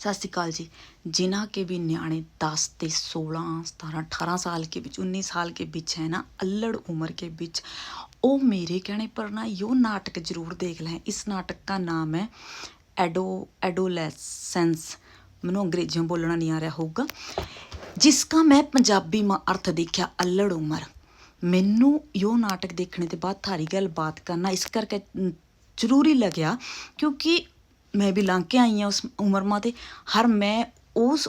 ਸਤਿ ਸ਼੍ਰੀ ਅਕਾਲ ਜੀ। ਜਿਨ੍ਹਾਂ ਕੇ ਵੀ ਨਿਆਣੇ 10 ते 16 17 18 ਸਾਲ ਕੇ ਵਿੱਚ 19 ਸਾਲ ਕੇ ਵਿੱਚ ਹੈ ਨਾ, ਅੱਲੜ ਉਮਰ ਕੇ ਵਿੱਚ, ਉਹ ਮੇਰੇ कहने ਪਰ ਨਾ ਯੋ ਨਾਟਕ ਜ਼ਰੂਰ ਦੇਖ ਲੈ। ਇਸ ਨਾਟਕ ਦਾ ਨਾਮ ਹੈ ਐਡੋ, ਐਡੋਲੈਸੈਂਸ। ਮੈਨੂੰ ਅੰਗਰੇਜ਼ੀ ਬੋਲਣਾ ਨਹੀਂ ਆ ਰਿਹਾ ਹੋਊਗਾ। ਜਿਸ ਦਾ ਮੈਂ ਪੰਜਾਬੀ ਮਾ ਅਰਥ ਦੇਖਿਆ, ਅੱਲੜ ਉਮਰ। ਮੈਨੂੰ ਯੋ ਨਾਟਕ ਦੇਖਣੇ ਦੇ ਬਾਅਦ ਥਾਰੀ ਗੱਲ ਬਾਤ ਕਰਨਾ ਇਸ ਕਰਕੇ ਜ਼ਰੂਰੀ ਲੱਗਿਆ ਕਿਉਂਕਿ ਮੈਂ ਵੀ ਲੰਘ ਕੇ ਆਈ ਹਾਂ ਉਸ ਉਮਰ ਮਾਂ ਤੇ, ਹਰ ਮੈਂ ਉਸ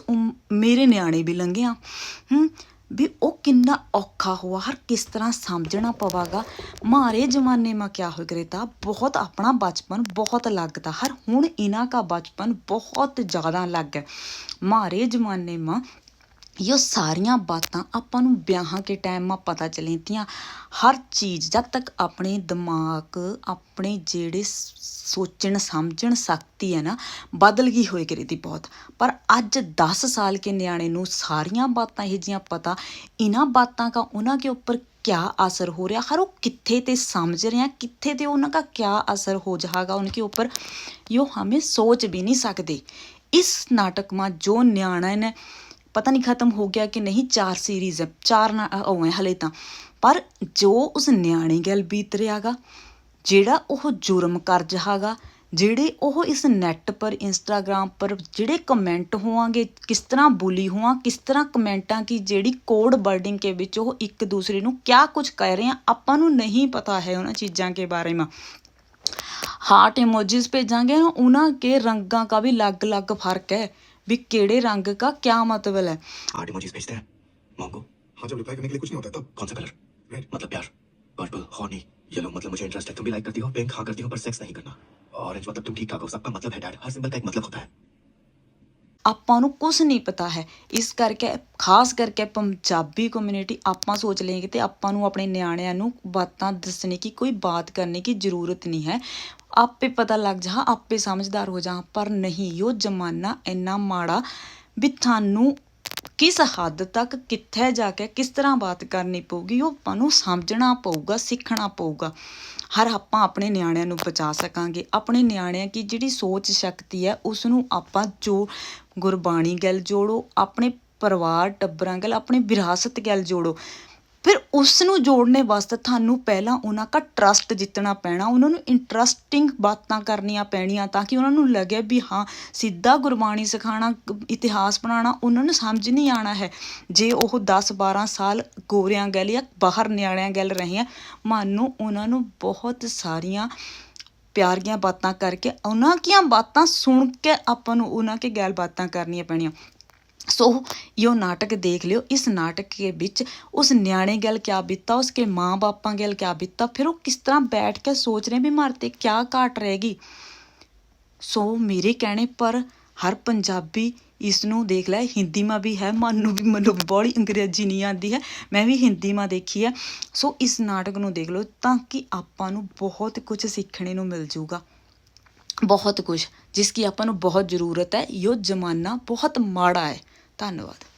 ਮੇਰੇ ਨਿਆਣੇ ਵੀ ਲੰਘੇ ਆ ਹੂੰ, ਵੀ ਉਹ ਕਿੰਨਾ ਔਖਾ ਹੋਆ, ਹਰ ਕਿਸ ਤਰ੍ਹਾਂ ਸਮਝਣਾ ਪਵਾਗਾ। ਮਾਰੇ ਜ਼ਮਾਨੇ ਮਾ ਕਿਆ ਹੋ ਕਰੇ ਤਾ ਬਹੁਤ ਆਪਣਾ ਬਚਪਨ ਬਹੁਤ ਲੱਗਦਾ, ਹਰ ਹੁਣ ਇਨਾ ਕਾ ਬਚਪਨ ਬਹੁਤ ਜ਼ਿਆਦਾ ਲੱਗ ਹੈ ਮਾਰੇ ਜ਼ਮਾਨੇ ਮਾ ਇਹ ਸਾਰੀਆਂ ਬਾਤਾਂ ਆਪਾਂ ਨੂੰ ਵਿਆਹਾਂ ਕੇ ਟਾਈਮ ਮਾ ਪਤਾ ਚਲੇਤੀਆਂ ਹਰ ਚੀਜ਼ ਜਦ ਤੱਕ ਆਪਣੇ ਦਿਮਾਗ ਆਪਣੇ ਜਿਹੜੇ ਸ- ਸੋਚਣ ਸਮਝਣ ਸ਼ਕਤੀ ਹੈ ਨਾ ਬਦਲ ਗਈ ਹੋਏ ਕਰੀ ਤੀ ਬਹੁਤ ਪਰ ਅੱਜ 10 ਸਾਲ ਕੇ ਨਿਆਣੇ ਨੂੰ ਸਾਰੀਆਂ ਬਾਤਾਂ ਇਹ ਜੀਆਂ ਪਤਾ ਇਨ੍ਹਾਂ ਬਾਤਾਂ का ਉਹਨਾਂ के ऊपर क्या असर हो रहा हर वो कित्थे ते समझ रहे हैं कित्थे ते उनका क्या असर हो जाएगा उनके ऊपर यो हमें सोच भी नहीं सकते इस नाटक में जो न्याणा ने ਪਤਾ ਨਹੀਂ ਖਤਮ ਹੋ ਗਿਆ ਕਿ ਨਹੀਂ, ਚਾਰ ਸੀਰੀਜ਼ ਹੈ, ਚਾਰ ਨਾ ਉਹ ਹੈ ਹਲੇ ਤਾਂ। ਪਰ ਜੋ ਉਸ ਨਿਆਣੇ ਗੱਲ ਬੀਤ ਰਿਹਾਗਾ ਜਿਹੜਾ ਉਹ ਜੁਰਮ ਕਰ ਜਹਾਗਾ ਜਿਹੜੇ ਉਹ ਇਸ ਨੈੱਟ ਪਰ ਇੰਸਟਾਗ੍ਰam ਪਰ ਜਿਹੜੇ ਕਮੈਂਟ ਹੋਵਾਂਗੇ, ਕਿਸ ਤਰ੍ਹਾਂ ਬੁਲੀ ਹੋਵਾਂ, ਕਿਸ ਤਰ੍ਹਾਂ ਕਮੈਂਟਾਂ ਕੀ ਜਿਹੜੀ ਕੋਡ ਬਰਡਿੰਗ ਕੇ ਵਿੱਚ ਉਹ ਇੱਕ ਦੂਸਰੇ ਨੂੰ ਕਿਆ ਕੁਝ ਕਹਿ ਰਹੇ ਆ, ਆਪਾਂ ਨੂੰ ਨਹੀਂ ਪਤਾ ਹੈ ਉਹਨਾਂ ਚੀਜ਼ਾਂ ਕੇ ਬਾਰੇ ਮਾ। ਹਾਰਟ ਇਮੋਜੀਜ਼ ਭੇਜਾਂਗੇ ਉਹਨਾਂ ਕੇ ਰੰਗਾਂ ਦਾ ਵੀ ਅਲੱਗ-ਅਲੱਗ ਫ਼ਰਕ ਹੈ। भी केड़े रंग का क्या मतलब है आठ इमोजीज भेजते हैं मॉन्गो हाँ जब रिप्लाई करने के लिए कुछ नहीं होता तब कौन सा कलर रेड मतलब प्यार पर्पल हॉनी येलो मतलब मुझे इंटरेस्ट है तुम भी लाइक करती हो पिंक हाँ करती हो पर सेक्स नहीं करना ऑरेंज मतलब तुम ठीक ठाक हो सबका मतलब है डैड हर सिंबल का एक मतलब होता है ਆਪਾਂ ਨੂੰ ਕੁਝ ਨਹੀਂ ਪਤਾ ਹੈ ਇਸ ਕਰਕੇ ਖਾਸ ਕਰਕੇ ਪੰਜਾਬੀ ਕਮਿਊਨਿਟੀ ਆਪਾਂ ਸੋਚ ਲਈਏ ਤੇ ਆਪਾਂ ਨੂੰ ਆਪਣੇ ਨਿਆਣਿਆਂ ਨੂੰ ਬਾਤਾਂ ਦੱਸਣੇ ਕੀ ਕੋਈ ਬਾਤ ਕਰਨੇ ਕੀ ਜ਼ਰੂਰਤ ਨਹੀਂ ਹੈ ਆਪੇ ਪਤਾ ਲੱਗ ਜਾ ਆਪੇ ਸਮਝਦਾਰ ਹੋ ਜਾ ਪਰ ਨਹੀਂ, ਉਹ ਜ਼ਮਾਨਾ ਇੰਨਾ ਮਾੜਾ ਵੀ ਤੁਹਾਨੂੰ ਕਿਸ ਹੱਦ ਤੱਕ, ਕਿੱਥੇ ਜਾ ਕੇ, ਕਿਸ ਤਰ੍ਹਾਂ ਬਾਤ ਕਰਨੀ ਪਊਗੀ, ਉਹ ਆਪਾਂ ਨੂੰ ਸਮਝਣਾ ਪਊਗਾ, ਸਿੱਖਣਾ ਪਊਗਾ। ਹਰ ਆਪਾਂ ਆਪਣੇ ਨਿਆਣਿਆਂ ਨੂੰ ਬਚਾ ਸਕਾਂਗੇ। ਆਪਣੇ ਨਿਆਣਿਆਂ ਕੀ ਜਿਹੜੀ ਸੋਚ ਸ਼ਕਤੀ ਹੈ ਉਸ ਨੂੰ ਆਪਾਂ ਜੋ ਗੁਰਬਾਣੀ ਗੱਲ ਜੋੜੋ, ਆਪਣੇ ਪਰਿਵਾਰ ਟੱਬਰਾਂ ਗੱਲ, ਆਪਣੇ ਵਿਰਾਸਤ ਗੱਲ ਜੋੜੋ। ਫਿਰ ਉਸ ਨੂੰ ਜੋੜਨੇ ਵਾਸਤੇ ਤੁਹਾਨੂੰ ਪਹਿਲਾਂ ਉਹਨਾਂ ਦਾ ਟਰਸਟ ਜਿੱਤਣਾ ਪੈਣਾ, ਉਹਨਾਂ ਨੂੰ ਇੰਟਰਸਟਿੰਗ ਬਾਤਾਂ ਕਰਨੀਆਂ ਪੈਣੀਆਂ ਤਾਂ ਕਿ ਉਹਨਾਂ ਨੂੰ ਲੱਗੇ ਵੀ ਹਾਂ, ਸਿੱਧਾ ਗੁਰਬਾਣੀ ਸਿਖਾਉਣਾ, ਇਤਿਹਾਸ ਬਣਾਉਣਾ ਉਹਨਾਂ ਨੂੰ ਸਮਝ ਨਹੀਂ ਆਉਣਾ ਹੈ। ਜੇ ਉਹ 10 12 ਸਾਲ ਗੋਰਿਆਂ ਗੱਲ ਜਾਂ ਬਾਹਰ ਨਿਆਣਿਆਂ ਗੱਲ ਰਹੇ ਆ, ਮਾਨੂੰ ਉਹਨਾਂ ਨੂੰ ਬਹੁਤ ਸਾਰੀਆਂ ਪਿਆਰੀਆਂ ਬਾਤਾਂ ਕਰਕੇ, ਉਹਨਾਂ ਕੀਆਂ ਬਾਤਾਂ ਸੁਣ ਕੇ ਆਪਾਂ ਨੂੰ ਉਹਨਾਂ ਕੇ ਗੱਲ ਬਾਤਾਂ ਕਰਨੀਆਂ ਪੈਣੀਆਂ। ਸੋ ਇਹੋ ਨਾਟਕ ਦੇਖ ਲਿਓ, ਇਸ ਨਾਟਕ ਦੇ ਵਿੱਚ ਉਸ ਨਿਆਣੇ ਗੱਲ ਕਿਆ ਬੀਤਾ, ਉਸਕੇ ਮਾਂ-ਬਾਪਾਂ ਗੱਲ ਕਿਆ ਬੀਤਾ, ਫਿਰ ਉਹ ਕਿਸ ਤਰ੍ਹਾਂ ਬੈਠ ਕੇ ਸੋਚ ਰਹੇ ਵੀ ਮਾਰਤੇ ਕਿਆ ਘਾਟ ਰਹੇਗੀ? ਸੋ ਮੇਰੇ ਕਹਿਣੇ ਪਰ ਹਰ ਪੰਜਾਬੀ ਇਸ ਨੂੰ ਦੇਖ ਲੈ ਹਿੰਦੀ ਮਾ ਵੀ ਹੈ, ਮੈਨੂੰ ਵੀ ਮੈਨੂੰ ਬੜੀ ਅੰਗਰੇਜ਼ੀ ਨਹੀਂ ਆਉਂਦੀ ਹੈ, ਮੈਂ ਵੀ ਹਿੰਦੀ ਮਾ ਦੇਖੀ ਹੈ। ਸੋ ਇਸ ਨਾਟਕ ਨੂੰ ਦੇਖ ਲਓ ਤਾਂ ਕਿ ਆਪਾਂ ਨੂੰ ਬਹੁਤ ਕੁਝ ਸਿੱਖਣੇ ਨੂੰ ਮਿਲ ਜੂਗਾ। ਬਹੁਤ ਕੁਝ ਜਿਸ ਕੀ ਆਪਾਂ ਨੂੰ ਬਹੁਤ ਜ਼ਰੂਰਤ ਹੈ, ਇਹ ਜ਼ਮਾਨਾ ਬਹੁਤ ਮਾੜਾ ਹੈ। ਧੰਨਵਾਦ।